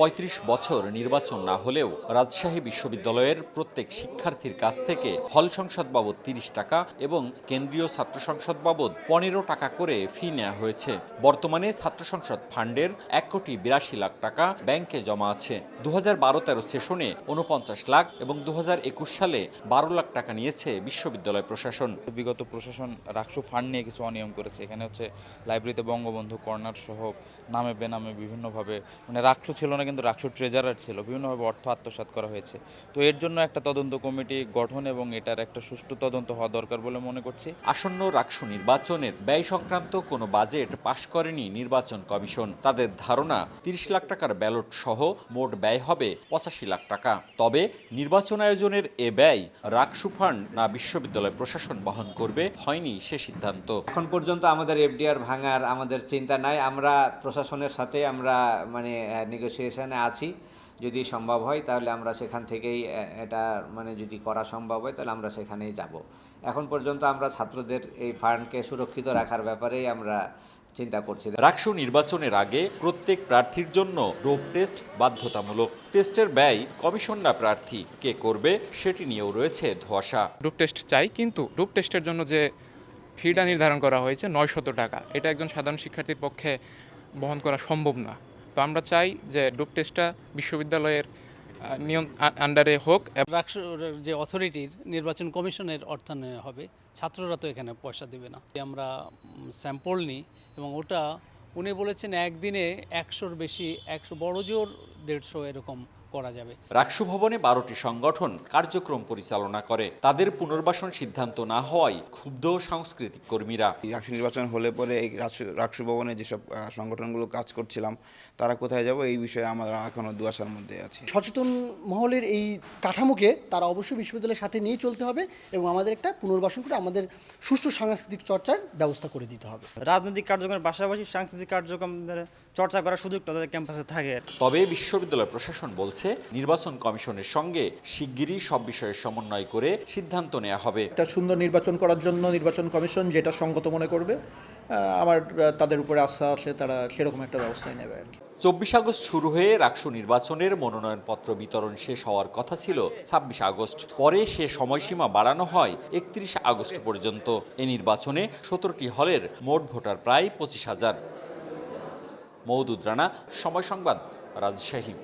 ৩৫ বছর নির্বাচন না হলেও রাজশাহী বিশ্ববিদ্যালয়ের প্রত্যেক শিক্ষার্থীর কাছ থেকে হল সংসদ বাবদ তিরিশ টাকা এবং কেন্দ্রীয় ছাত্র সংসদ বাবদ পনেরো টাকা করে ফি নেওয়া হয়েছে। বর্তমানে ছাত্র সংসদ ফান্ডের এক কোটি বিরাশি লাখ টাকা ব্যাংকে জমা আছে। দু হাজার বারো তেরো সেশনে উনপঞ্চাশ লাখ এবং দু হাজার একুশ সালে বারো লাখ টাকা নিয়েছে বিশ্ববিদ্যালয় প্রশাসন। বিগত প্রশাসন রাকসু ফান্ড নিয়ে কিছু অনিয়ম করেছে। এখানে হচ্ছে লাইব্রেরিতে বঙ্গবন্ধু কর্নার সহ নামে বেনামে বিভিন্নভাবে মানে রাকসু ছিল না কিন্তু রাকসু ট্রেজারার ছিল বিভিন্নভাবে অর্থ আত্মসাৎ করা হয়েছে। তো এর জন্য একটা তদন্ত কমিটি গঠন এবং এটার একটা সুষ্ঠু তদন্ত হওয়া দরকার বলে মনে করছি। আসন্ন রাকসু নির্বাচনের ব্যয় সংক্রান্ত কোনো বাজেট পাশ করেনি নির্বাচন কমিশন। তাদের ধারণা তিরিশ লাখ টাকার ব্যালট সহ মোট ব্যয় হবে পঁচাশি লাখ টাকা। তবে নির্বাচন আয়োজনের এ ব্যয় রাকসু ফান্ড না বিশ্ববিদ্যালয় প্রশাসন বহন করবে হয়নি সে সিদ্ধান্ত। এখন পর্যন্ত আমাদের এফডিআর ভাঙার আমাদের চিন্তা নাই। আমরা প্রশাসনের সাথে আমরা মানে নেগোসিয়েশনে আছি। যদি সম্ভব হয় তাহলে আমরা সেখান থেকেই এটা মানে যদি করা সম্ভব হয় তাহলে আমরা সেখানেই যাব। এখন পর্যন্ত আমরা ছাত্রদের এই ফান্ডকে সুরক্ষিত রাখার ব্যাপারেই আমরা চিন্তা করছি। রাকসু নির্বাচনের আগে প্রত্যেক প্রার্থীর জন্য রোগ টেস্ট বাধ্যতামূলক। টেস্টের ব্যয় কমিশন না প্রার্থী কে করবে সেটি নিয়েও রয়েছে ধোঁয়াশা। গ্রুপ টেস্ট চাই কিন্তু গ্রুপ টেস্টের জন্য যে ফিটা নির্ধারণ করা হয়েছে নয়শত টাকা। এটা একজন সাধারণ শিক্ষার্থীর পক্ষে বহন করা সম্ভব না। আমরা চাই যে গ্রুপ টেস্টটা বিশ্ববিদ্যালয়ের নিয়ম আন্ডারে হোক যে অথরিটির নির্বাচন কমিশনের অর্থায়নে হবে, ছাত্ররা তো এখানে পয়সা দেবে না। আমরা স্যাম্পল নিই এবং ওটা, উনি বলেছেন একদিনে একশোর বেশি, একশো বড় জোর দেড়শো এরকম করা যাবে। রাকসু ভবনে বারোটি সংগঠন কার্যক্রম পরিচালনা করে। তাদের পুনর্বাসন সিদ্ধান্ত না হওয়ায় ক্ষুব্ধ সাংস্কৃতিক কর্মীরা। রাষ্ট্র নির্বাচন হলে পরে এই রাষ্ট্র ভবনে যেসব সংগঠনগুলো কাজ করছিলাম তারা কোথায় যাব এই বিষয়ে আমরা এখনও দুয়াশার মধ্যে আছি। সচেতন মহলের এই কাঠামোকে তারা অবশ্যই বিশ্ববিদ্যালয়ের সাথে নিয়ে চলতে হবে এবং আমাদের একটা পুনর্বাসন করে আমাদের সুষ্ঠু সাংস্কৃতিক চর্চার ব্যবস্থা করে দিতে হবে। রাজনৈতিক কার্যক্রমের পাশাপাশি সাংস্কৃতিক কার্যক্রম চর্চা করার সুযোগটা তাদের ক্যাম্পাসে থাকে। তবে বিশ্ববিদ্যালয় প্রশাসন বলছে নির্বাচন কমিশনের সঙ্গে শিগগিরই সব বিষয়ে সমন্বয় করে সিদ্ধান্ত নেওয়া হবে। একটা সুন্দর নির্বাচন করার জন্য নির্বাচন কমিশন যেটা সঙ্গত মনে করবে আমার তাদের উপরে আস্থা আছে তারা সেরকম একটা ব্যবস্থাই নেবে আর কি। চব্বিশ আগস্ট শুরু হয়ে রাকসু নির্বাচনের মনোনয়নপত্র বিতরণ শেষ হওয়ার কথা ছিল ছাব্বিশ আগস্ট। পরে সে সময়সীমা বাড়ানো হয় একত্রিশ আগস্ট পর্যন্ত। এ নির্বাচনে সতেরোটি হলের মোট ভোটার প্রায় পঁচিশ হাজার। মৌদুদ রানা সময় সংবাদ রাজশাহী।